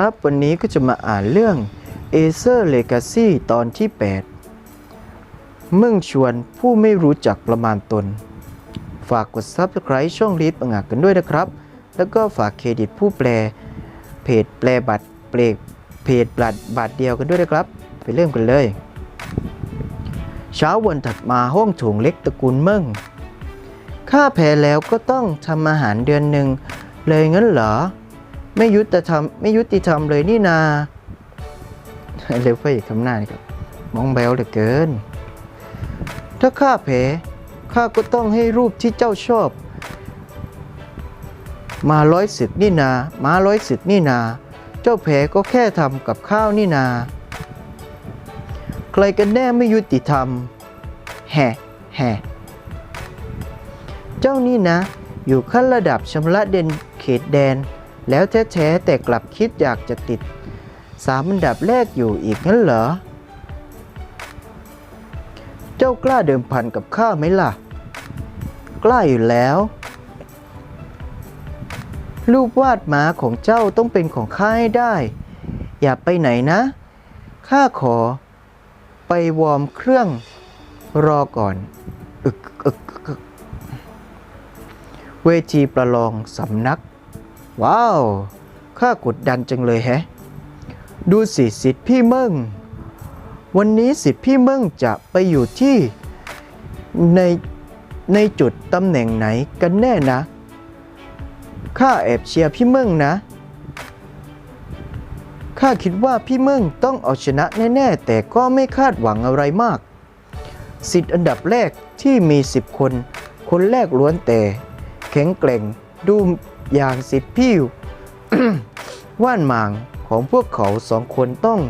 ครับ วันนี้ก็จะมาอ่านเรื่อง Acer Legacy ตอนที่ 8 มึ่งชวนผู้ไม่รู้จักประมาณตน ฝากกด Subscribe ช่องรีดประงากันด้วยนะครับ แล้วก็ฝากเครดิตผู้แปล เพจแปลบัตรเปลกเพจบัตรบาทเดียวกันด้วยนะครับ ไปเริ่มกันเลย เช้าวันถัดมาห้องโถงเล็กตระกูลเมิ่งข้าแพ้แล้วก็ต้องทำอาหารเดือนหนึ่งเลยงั้นเหรอ ไม่ยุติธรรมไม่ยุติธรรมเลยนี่นาเร็วไปอีกคำหน้านี่ครับ มองแบวเหลือเกิน ถ้าข้าแพ้ข้าก็ต้องให้รูปที่เจ้าชอบ มาร้อยศึกนี่นา มาร้อยศึกนี่นา เจ้าแพ้ก็แค่ทำกับข้าวนี่นา ใครกันแน่ไม่ยุติธรรม แห่แห่เจ้านี่นะ อยู่ขั้นระดับชำระเดนเขตแดน แล้วแท้ๆแต่กลับคิดอยากจะติดสามอันดับแรกอยู่อีกงั้นเหรอ เจ้ากล้าเดิมพันกับข้าไหมล่ะ กล้าอยู่แล้ว รูปวาดหมาของเจ้าต้องเป็นของข้าให้ได้ อย่าไปไหนนะ ข้าขอ ไปวอร์มเครื่องรอก่อนอึกอึกเวทีประลองสำนัก ว้าว ข้ากดดันจังเลยแฮะ ดูสิสิทธิ์พี่เมิ่ง วันนี้สิทธิ์พี่เมิ่งจะไปอยู่ที่ในในจุดตำแหน่งไหนกันแน่นะ ข้าแอบเชียร์พี่เมิ่งนะ ข้าคิดว่าพี่เมิ่งต้องเอาชนะแน่ๆ แต่ก็ไม่คาดหวังอะไรมาก สิทธิ์อันดับแรกที่มี 10 คน คนแรกล้วนแต่ แข็งแกร่งดู อย่างสิทธิ์พี่ว่านหมางของพวกเขาสองคนต้อง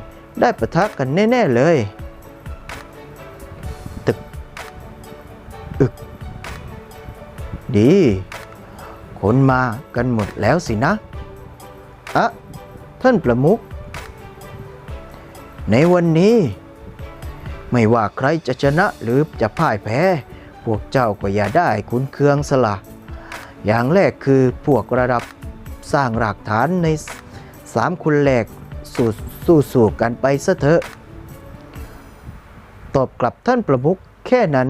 ได้ประทะกันแน่ ๆ เลย ตึก อึก ดี คนมากันหมดแล้วสินะ อะ ท่านประมุข ในวันนี้ ไม่ว่าใครจะชนะหรือจะพ่ายแพ้ พวกเจ้าก็อย่าได้คุ้นเคืองสละ อย่างแรกคือพวกระดับสร้างรากฐานในสามคนแรกสู้สู้สู้กันไปซะเถอะ ตอบกลับท่านประมุขแค่นั้น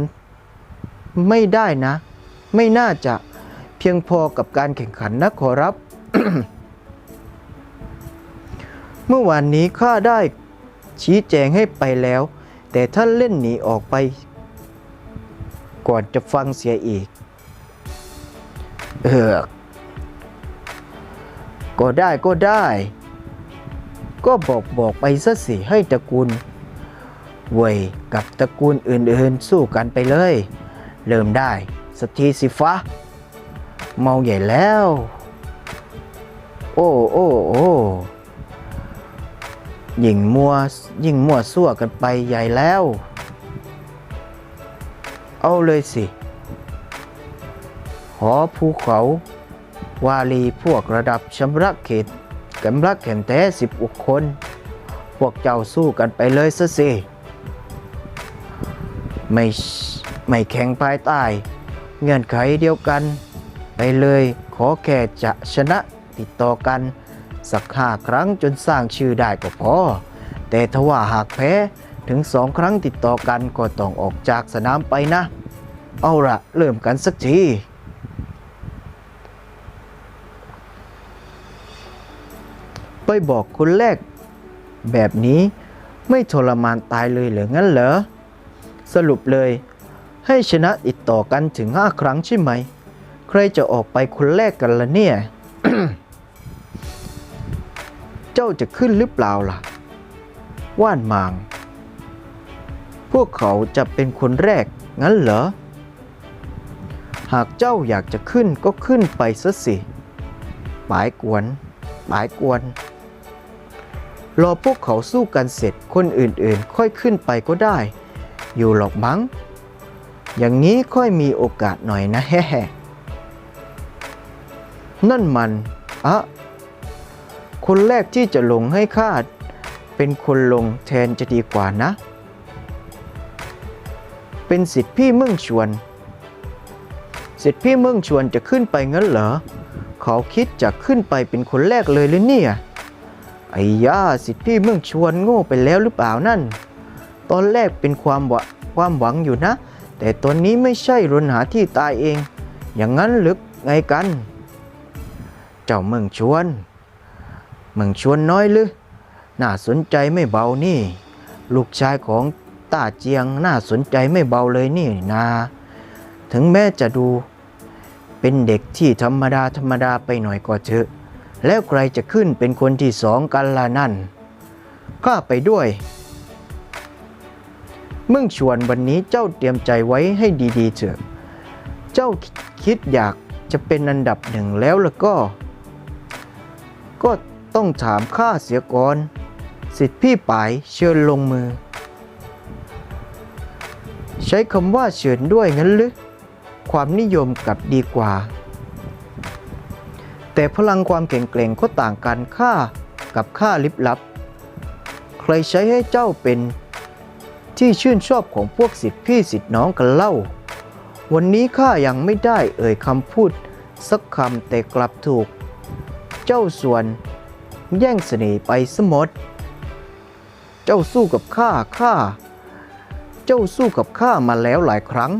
ไม่ได้นะ ไม่น่าจะเพียงพอกับการแข่งขันนะขอรับ เมื่อวานนี้ข้าได้ชี้แจงให้ไปแล้ว แต่ท่านเล่นหนีออกไป ก่อนจะฟังเสียอีก เออก็ได้ก็ได้ ก็บอกบอกไปซะสิให้ตระกูลเวยกับตระกูลอื่นๆ สู้กันไปเลย เริ่มได้สักทีสิฟ้าเมาใหญ่แล้ว โอ้โอ้โอ้ยิ่งมัวยิ่งมัวซั่วกันไปใหญ่แล้ว เอาเลยสิ อภูเขา วาลีพวกระดับชำระเขตกำลักแข่งแท้สิบอุคน พวกเจ้าสู้กันไปเลยซะสิ ไม่ไม่แข่งภายใต้ เงื่อนไขเดียวกัน ไปเลยขอแค่จะชนะติดต่อกัน สักห้าครั้งจนสร้างชื่อได้ก็พอ แต่ทว่าหากแพ้ถึงสองครั้งติดต่อกันก็ต้องออกจากสนามไปนะ เอาละเริ่มกันสักที ไปบอกคนแรก แบบนี้ไม่ทรมานตายเลยเหรืองั้นเหรอ สรุปเลย ให้ชนะติดต่อกันถึง5ครั้งใช่ไหม ใครจะออกไปคนแรกกันล่ะเนี่ย เจ้าจะขึ้นหรือเปล่าล่ะ ว่านมาง พวกเขาจะเป็นคนแรกงั้นเหรอ หากเจ้าอยากจะขึ้นก็ขึ้นไปซะสิ ปายกวน ปายกวน รอพวกเขาสู้กันเสร็จคนอื่นๆ ค่อยขึ้นไปก็ได้ อยู่หรอกมั้ง อย่างนี้ค่อยมีโอกาสหน่อยนะแฮ่นั่นมันอะคนแรกที่จะลงให้ข้าเป็นคนลงแทนจะดีกว่านะ เป็นสิทธิพี่มึงชวน สิทธิพี่มึงชวนจะขึ้นไปงั้นเหรอ เขาคิดจะขึ้นไปเป็นคนแรกเลยหรือเนี่ย ไอ้ย่าสิทธิพี่เมืองชวนโง่ไปแล้วหรือเปล่านั่น ตอนแรกเป็นความหวะความหวังอยู่นะ แต่ตอนนี้ไม่ใช่รนหาที่ตายเอง อย่างนั้นหรือไงกัน เจ้าเมืองชวนเมืองชวนน้อยหรือ น่าสนใจไม่เบานี่ ลูกชายของต้าเจียงน่าสนใจไม่เบาเลยนี่นา ถึงแม้จะดูเป็นเด็กที่ธรรมดาธรรมดาไปหน่อยก็เถอะ แล้วใครจะขึ้นเป็นคนที่สองกันล่ะนั่นข้าไปด้วยมื่งชวนวันนี้เจ้าเตรียมใจไว้ให้ดีๆเถอะ เจ้าคิดอยากจะเป็นอันดับหนึ่งแล้วแล่ะก็ ก็ต้องถามข้าเสียก่อน สิทธิพี่ป๋ายเชิญลงมือ ใช้คำว่าเชิญด้วยงั้นหรือความนิยมกลับดีกว่า แต่พลังความแข็งแกร่งก็ต่างกันค่ากับค่าลิบลับ ใครใช้ให้เจ้าเป็นที่ชื่นชอบของพวกสิทธิพี่สิทธิน้องกันเล่า วันนี้ข้ายังไม่ได้เอ่ยคำพูดสักคำแต่กลับถูก เจ้าส่วนแย่งเสน่ห์ไปสมด เจ้าสู้กับข้าข้า เจ้าสู้กับข้ามาแล้วหลายครั้ง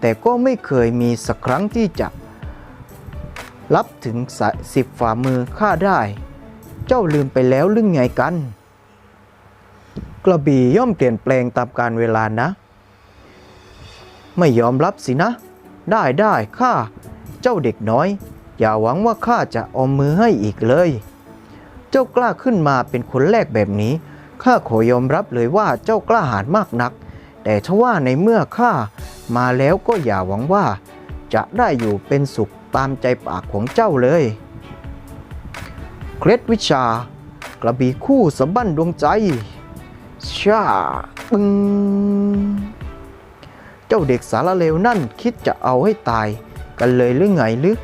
แต่ก็ไม่เคยมีสักครั้งที่จะ รับถึงสิบฝ่ามือข้าได้ เจ้าลืมไปแล้วหรือไงกัน กระบี่ย่อมเปลี่ยนแปลงตามกาลเวลานะ ไม่ยอมรับสินะ ได้ได้ข้า เจ้าเด็กน้อย อย่าหวังว่าข้าจะออมมือให้อีกเลย เจ้ากล้าขึ้นมาเป็นคนแรกแบบนี้ ข้าขอยอมรับเลยว่าเจ้ากล้าหาญมากนัก แต่ทว่าในเมื่อข้ามาแล้วก็อย่าหวังว่าจะได้อยู่เป็นสุข ตามใจปากของเจ้าเลย เคล็ดวิชากระบี่คู่สะบั้นดวงใจชาปึงเจ้าเด็กสารเลวนั่นคิดจะเอาให้ตายกันเลยหรือไงหรือ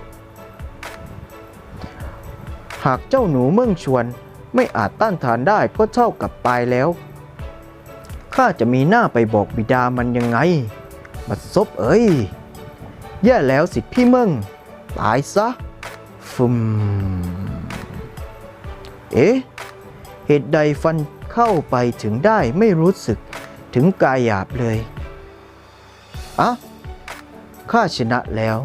หากเจ้าหนูเมืองชวนไม่อาจต้านทานได้ก็เท่ากับตายแล้ว ข้าจะมีหน้าไปบอกบิดามันยังไง บัดซบเอ้ย แย่แล้วสิพี่เมือง ตายซะฟุมเอ๊ะ เหตุใดฟันเข้าไปถึงได้ไม่รู้สึกถึงกายหยาบเลย อะข้าชนะแล้ว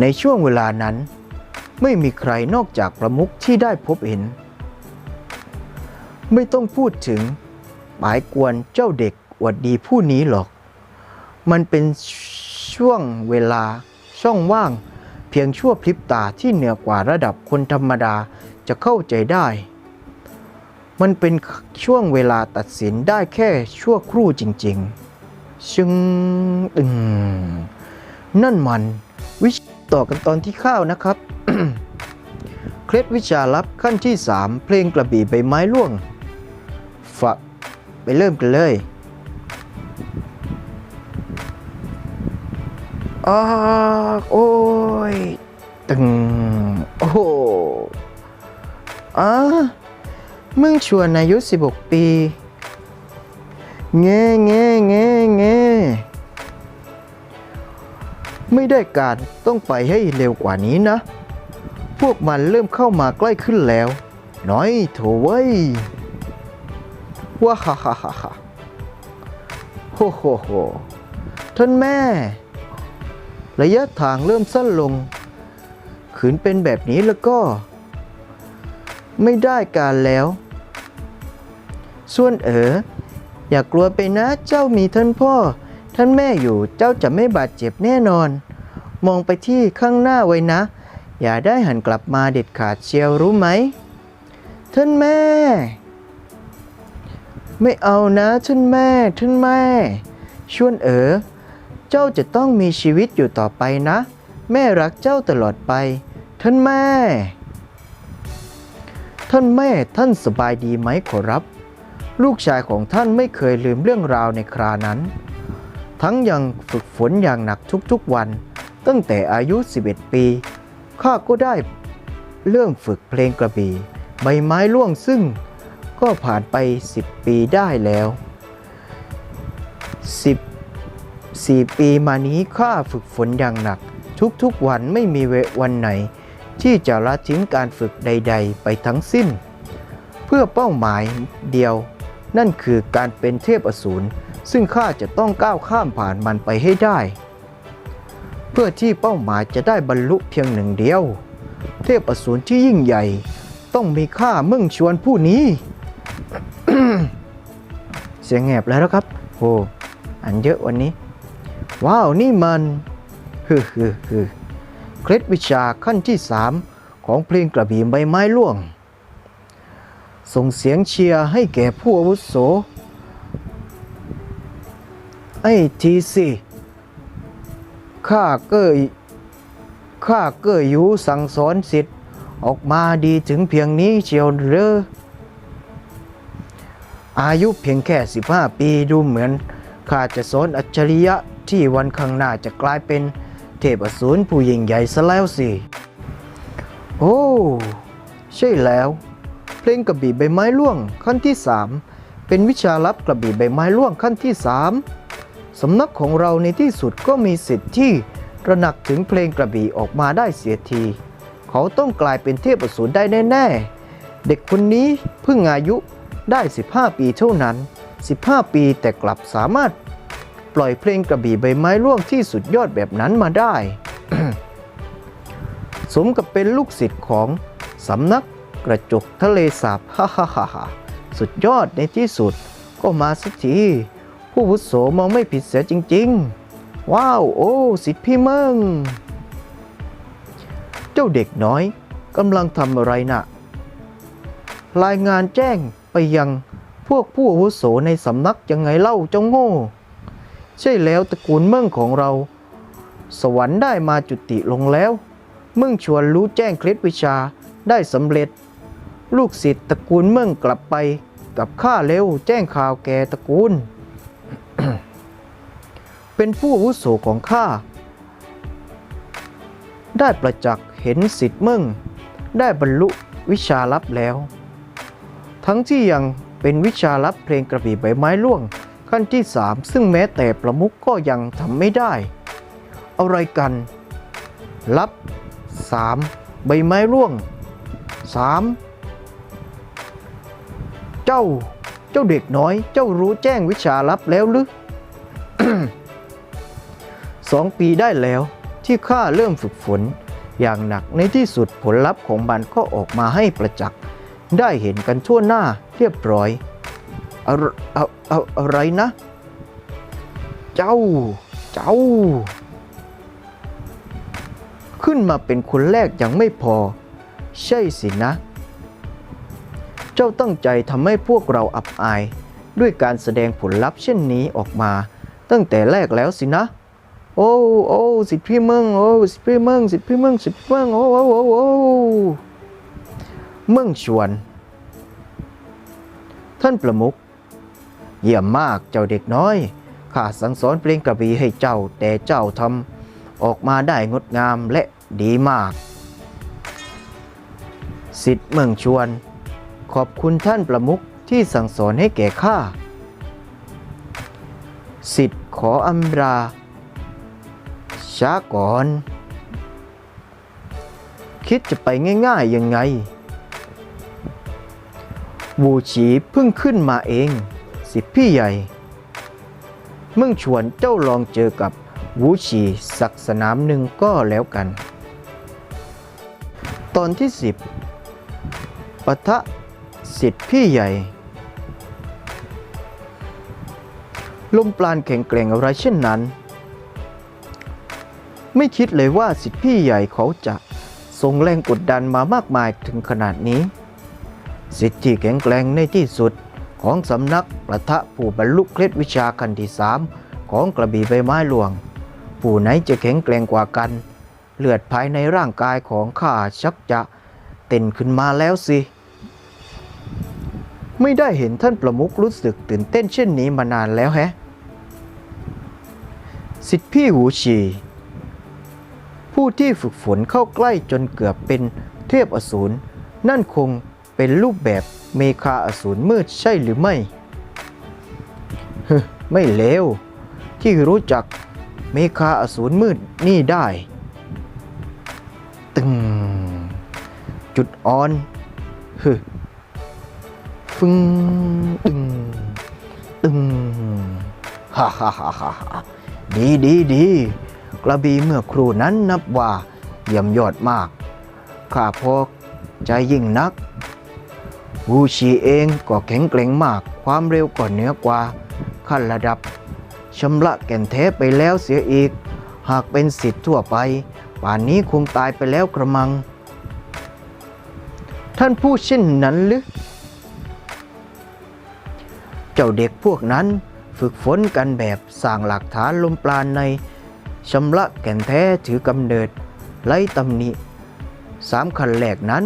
ในช่วงเวลานั้น ไม่มีใครนอกจากประมุขที่ได้พบเห็น ไม่ต้องพูดถึงปายกวนเจ้าเด็กอวดดีผู้นี้หรอก มันเป็น ช่วงเวลาช่องว่าง เพียงชั่วพริบตาที่เหนือกว่าระดับคนธรรมดาจะเข้าใจได้ มันเป็นช่วงเวลาตัดสินได้แค่ชั่วครู่จริง ๆ ชึงอึงนั่นมัน วิชต่อกันตอนที่ข้าวนะครับ เคล็ดวิชาลับขั้นที่ 3 เพลงกระบี่ใบไม้ร่วงฝะไปเริ่มกันเลย อากโอ้ย ตึง โอ้โหอะมึงชวนอายุ 16 ปีเง่เง่เง่เง่ไม่ได้การต้องไปให้เร็วกว่านี้นะ พวกมันเริ่มเข้ามาใกล้ขึ้นแล้ว น้อยโถเว้ยว้าฮ่าฮ่าฮ่าฮ่าโฮโฮโฮท่านแม่ ระยะทางเริ่มสั้นลง ขืนเป็นแบบนี้แล้วก็ ไม่ได้การแล้ว ส่วนเอ๋ออย่ากลัวไปนะเจ้ามีท่านพ่อ ท่านแม่อยู่เจ้าจะไม่บาดเจ็บแน่นอน มองไปที่ข้างหน้าไว้นะ อย่าได้หันกลับมาเด็ดขาดเชียวรู้ไหม ท่านแม่ ไม่เอานะท่านแม่ท่านแม่ ชวนเอ๋อ เจ้าจะต้องมีชีวิตอยู่ต่อไปนะ แม่รักเจ้าตลอดไป ท่านแม่ ท่านแม่ท่านสบายดีไหมขอรับ ลูกชายของท่านไม่เคยลืมเรื่องราวในครานั้น ทั้งยังฝึกฝนอย่างหนักทุกๆวัน ตั้งแต่อายุ 11 ปีข้าก็ได้เริ่มฝึกเพลงกระบี่ใบไม้ร่วงซึ่งก็ผ่านไป 10 ปีได้แล้ว 10 4 ปีมานี้ข้าฝึกฝนอย่างหนัก ทุกๆวันไม่มีเววันไหน ที่จะละทิ้งการฝึกใด ๆ ไปทั้งสิ้น เพื่อเป้าหมายเดียว นั่นคือการเป็นเทพอสูรซึ่งข้าจะต้องก้าวข้ามผ่านมันไปให้ได้ เพื่อที่เป้าหมายจะได้บรรลุเพียงหนึ่งเดียว เทพอสูรที่ยิ่งใหญ่ ต้องมีข้ามึงชวนผู้นี้ เสียงแหบแล้วครับโอ้อันเยอะวันนี้ ว้าว นี่มันฮึฮึฮึเคล็ดวิชาขั้นที่สามของเพลงกระบี่ใบไม้ร่วง ส่งเสียงเชียร์ให้แก่ผู้อาวุโส ไอ้ทีสิข้าเกยข้าเกยอยู่สั่งสอนสิทธิ์ออกมาดีถึงเพียงนี้เชียวเรออายุเพียงแค่ 15 ปีดูเหมือน ข้าจะสอนอัจฉริยะที่วันข้างหน้าจะกลายเป็นเทพอสูรผู้ยิ่งใหญ่ซะแล้วสิ โอ้ ใช่แล้ว เพลงกระบี่ใบไม้ร่วงขั้นที่3เป็นวิชาลับกระบี่ใบไม้ร่วงขั้นที่3สำนักของเราในที่สุดก็มีสิทธิ์ที่ระหนักถึงเพลงกระบี่ออกมาได้เสียที เขาต้องกลายเป็นเทพอสูรได้แน่ ๆ เด็กคนนี้เพิ่งอายุได้ 15 ปีเท่านั้น 15 ปี แต่กลับสามารถปล่อยเพลงกระบี่ใบไม้ร่วงที่สุดยอดแบบนั้นมาได้ สมกับเป็นลูกศิษย์ของสำนักกระจกทะเลสาบฮ่าฮ่าฮ่าสุดยอดในที่สุดก็มาสักทีผู้วุโสมองไม่ผิดเสียจริง ๆ ว้าว โอ้สิทธิพี่เมึงเจ้าเด็กน้อยกำลังทำอะไรน่ะรายงานแจ้งไปยัง พวกผู้อาวุโสในสำนักยังไงเล่าเจ้าโง่ ใช่แล้วตระกูลเมืองของเรา สวรรค์ได้มาจุติลงแล้วเมืองชวนรู้แจ้งเคล็ดวิชาได้สำเร็จ ลูกศิษย์ตระกูลเมืองกลับไปกับข้าเร็วแจ้งข่าวแก่ตระกูล เป็นผู้อาวุโสของข้าได้ประจักษ์เห็นสิทธิ์เมืองได้บรรลุวิชาลับแล้ว ทั้งที่ยัง เป็นวิชาลับเพลงกระบี่ใบไม้ร่วง ขั้นที่สามซึ่งแม้แต่ประมุขก็ยังทำไม่ได้ อะไรกัน ลับสามใบไม้ร่วงสามเจ้า เจ้าเด็กน้อย เจ้ารู้แจ้งวิชาลับแล้วหรือสองปีได้แล้วที่ข้าเริ่มฝึกฝน อย่างหนักในที่สุดผลลัพธ์ของมันก็ออกมาให้ประจักษ์ได้เห็นกันทั่วหน้า เรียบร้อยอะเอาเอาอะไรนะ เจ้า เจ้า ขึ้นมาเป็นคนแรกยังไม่พอ ใช่สินะ เจ้าตั้งใจทำให้พวกเราอับอาย ด้วยการแสดงผลลัพธ์เช่นนี้ออกมา ตั้งแต่แรกแล้วสินะ โอ้โอ้สิทธิพี่เมืองโอ้สิทธิพี่เมืองสิทธิพี่เมืองสิทธิพี่เมืองโอ้โอ้โอ้เมืองชวน ท่านประมุขเยี่ยมมากเจ้าเด็กน้อยข้าสั่งสอนเพลงกระบี่ให้เจ้าแต่เจ้าทำออกมาได้งดงามและดีมากสิทธิ์เมืองชวน ขอบคุณท่านประมุขที่สั่งสอนให้แก่ข้าสิทธิ์ขออำลาช้าก่อน คิดจะไปง่าย ๆ ยังไง วูฉีเพิ่งขึ้นมาเอง สิพี่ใหญ่เมื่อชวนเจ้าลองเจอกับวูฉีสักสนามหนึ่งก็แล้วกัน ตอนที่ 10ปะทะสิทธิพี่ใหญ่ ลมปราณแข็งแกร่งอะไรเช่นนั้น ไม่คิดเลยว่าสิทธิพี่ใหญ่เขาจะส่งแรงกดดันมามากมายถึงขนาดนี้ สิทธิแข็งแกร่งในที่สุดของสำนักประทะผู้บรรลุเคล็ดวิชาขั้นที่สามของกระบี่ใบไม้หลวง ผู้ไหนจะแข็งแกร่งกว่ากัน เลือดภายในร่างกายของข้าชักจะเต้นขึ้นมาแล้วสิ ไม่ได้เห็นท่านประมุขรู้สึกตื่นเต้นเช่นนี้มานานแล้วแฮะ สิทธิพี่หูฉีผู้ที่ฝึกฝนเข้าใกล้จนเกือบเป็นเทพอสูรนั่นคง เป็นรูปแบบเมคาอสูรมืดใช่หรือไม่ฮึไม่เลวที่รู้จักเมคาอสูรมืดนี่ได้ ตึง จุดอ่อนฮึฟึงตึง ตึง ฮ่าฮ่าฮ่าฮ่าดีดีดี กระบีเมื่อครูนั้นนับว่าเยี่ยมยอดมาก ข้าพอใจยิ่งนัก วูชีเองก็แข็งแกร่งมากความเร็วก็เหนือกว่า ขั้นระดับชำระแก่นแท้ไปแล้วเสียอีก หากเป็นสิทธิ์ทั่วไป ป่านนี้คงตายไปแล้วกระมัง ท่านผู้เช่นนั้นหรือ เจ้าเด็กพวกนั้นฝึกฝนกันแบบสร้างหลักฐานลมปราณในชำระแก่นแท้ถือกำเนิดไร้ตำหนิสามขันแรกนั้น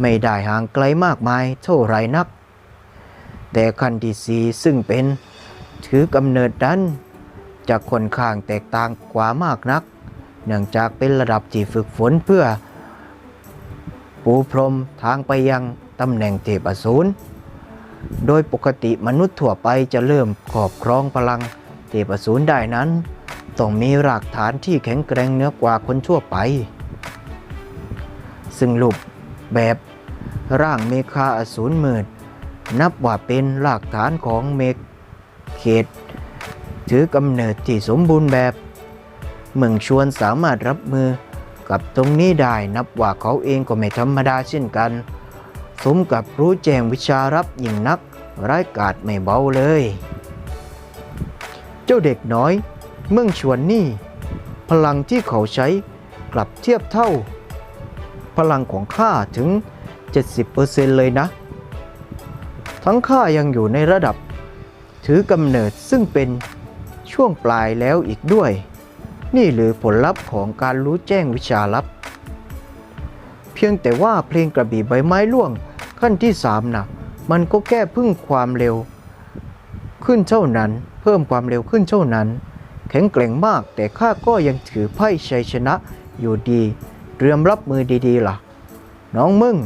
ไม่ได้ห่างไกลมากมายเท่าไรนัก แต่ขั้นที่สี่ซึ่งเป็นถือกำเนิดนั้นจะค่อนข้างแตกต่างกว่ามากนัก เนื่องจากเป็นระดับที่ฝึกฝนเพื่อ ปูพรมทางไปยังตำแหน่งเทพอสูรโดยปกติมนุษย์ทั่วไปจะเริ่มครอบครองพลังเทพอสูรได้นั้น ต้องมีรากฐานที่แข็งแกร่งเหนือกว่าคนทั่วไป ซึ่งรูปแบบ ร่างเมคาอสูรมืด นับว่าเป็นรากฐานของเมฆเขต ถือกำเนิดที่สมบูรณ์แบบ เมืองชวนสามารถรับมือกับตรงนี้ได้นับว่าเขาเองก็ไม่ธรรมดาเช่นกัน สมกับรู้แจ้งวิชารับยิ่งนักร้ายกาจไม่เบาเลย เจ้าเด็กน้อย เมืองชวนนี่ พลังที่เขาใช้กลับเทียบเท่า พลังของข้าถึง 70%เลยนะ ทั้งข้ายังอยู่ในระดับ ถือกำเนิดซึ่งเป็นช่วงปลายแล้วอีกด้วย นี่หรือผลลัพธ์ของการรู้แจ้งวิชาลับ เพียงแต่ว่าเพลงกระบี่ใบไม้ร่วงขั้นที่สามนะมันก็แก้พึ่งความเร็ว ขึ้นเท่านั้น เพิ่มความเร็วขึ้นเท่านั้น แข็งแกร่งมากแต่ข้าก็ยังถือไพ่ชัยชนะอยู่ดีเตรียมรับมือดีๆล่ะ น้องมึง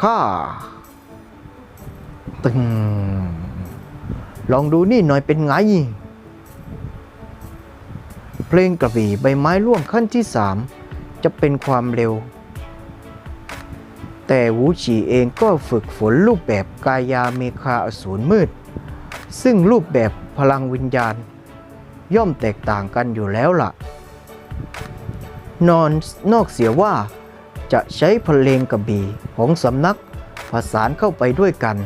ข้าตึง ลองดูนี่หน่อยเป็นไง เพลงกระบี่ใบไม้ร่วงขั้นที่สามจะเป็นความเร็ว แต่วูฉีเองก็ฝึกฝนรูปแบบกายาเมคาอสูรมืด ซึ่งรูปแบบพลังวิญญาณ ย่อมแตกต่างกันอยู่แล้วล่ะ นอนนอกเสียว่า จะใช้เพลงกระบี่ของสำนักผสานเข้าไปด้วยกัน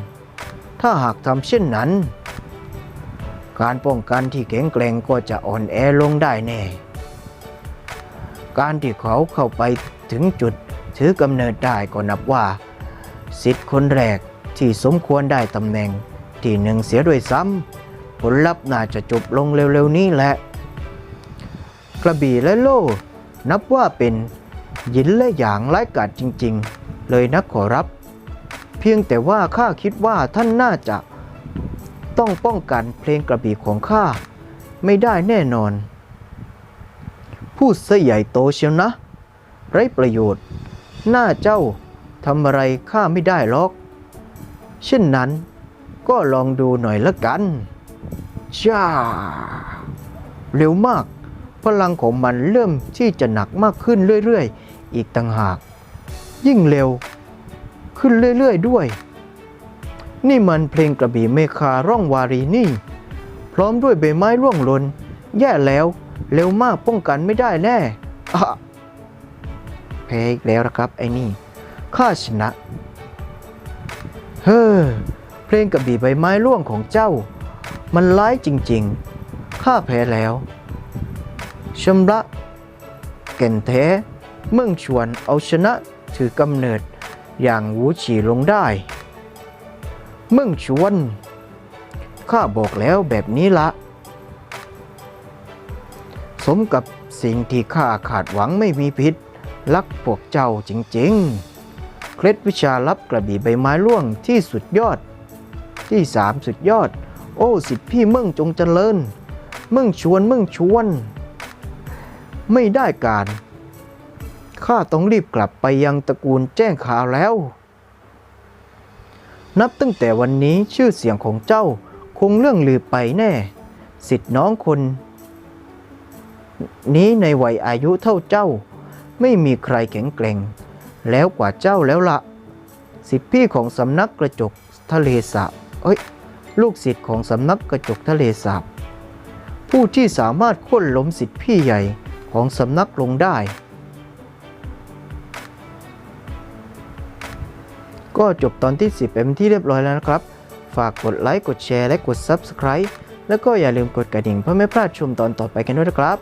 ถ้าหากทำเช่นนั้น การป้องกันที่แข็งแกร่งก็จะอ่อนแอลงได้แน่ การที่เขาเข้าไปถึงจุดถือกำเนิดได้ก็นับว่า สิทธิ์คนแรกที่สมควรได้ตำแหน่งที่หนึ่งเสียด้วยซ้ำผลลัพธ์น่าจะจบลงเร็วๆนี้แหละ กระบี่และโล่นับว่าเป็น หยินและหยางไร้กาจจริงๆ เลยนะขอรับ เพียงแต่ว่าข้าคิดว่าท่านน่าจะต้องป้องกันเพลงกระบี่ของข้าไม่ได้แน่นอน พูดซะใหญ่โตเชียวนะ ไร้ประโยชน์ หน้าเจ้าทำอะไรข้าไม่ได้หรอก เช่นนั้นก็ลองดูหน่อยละกันจ้าเร็วมาก พลังของมันเริ่มที่จะหนักมากขึ้นเรื่อย ๆ อีกต่างหาก ยิ่งเร็วขึ้นเรื่อยๆด้วย นี่มันเพลงกระบี่เมคาร่องวารีนี่ พร้อมด้วยใบไม้ร่วงหล่นแย่แล้วเร็วมากป้องกันไม่ได้แน่อะแพ้อีกแล้วนะครับไอ้นี่ข้าชนะ เฮ้อเพลงกระบี่ใบไม้ร่วงของเจ้า มันร้ายจริงๆข้าแพ้แล้วชำระแก่นแท้ เมืองชวนเอาชนะถือกำเนิดอย่างวูฉีลงได้ เมืองชวน ข้าบอกแล้วแบบนี้ละ สมกับสิ่งที่ข้าขาดหวังไม่มีพิษรักพวกเจ้าจริงๆ เคล็ดวิชาลับกระบี่ใบไม้ร่วงที่สุดยอด ที่สามสุดยอด โอ้สิทธิพี่เมึงจงเจริญ เมึงชวนเมึงชวน ไม่ได้การ ข้าต้องรีบกลับไปยังตระกูลแจ้งข่าวแล้ว นับตั้งแต่วันนี้ชื่อเสียงของเจ้าคงเรื่องลือไปแน่ สิทธิ์น้องคน นี้ในวัยอายุเท่าเจ้า ไม่มีใครแข็งแกร่ง แล้วกว่าเจ้าแล้วละสิทธิพี่ของสำนักกระจกทะเลสาบเอ้ย ลูกศิษย์ของสำนักกระจกทะเลสาบผู้ที่สามารถโค่นล้มสิทธิพี่ใหญ่ของสำนักลงได้ ก็จบตอนที่ 10 เป็นที่เรียบร้อยแล้วนะครับ ฝากกดไลค์ กดแชร์ และกด Subscribe แล้วก็อย่าลืมกดกระดิ่งเพื่อไม่พลาดชมตอนต่อไปกันด้วยนะครับ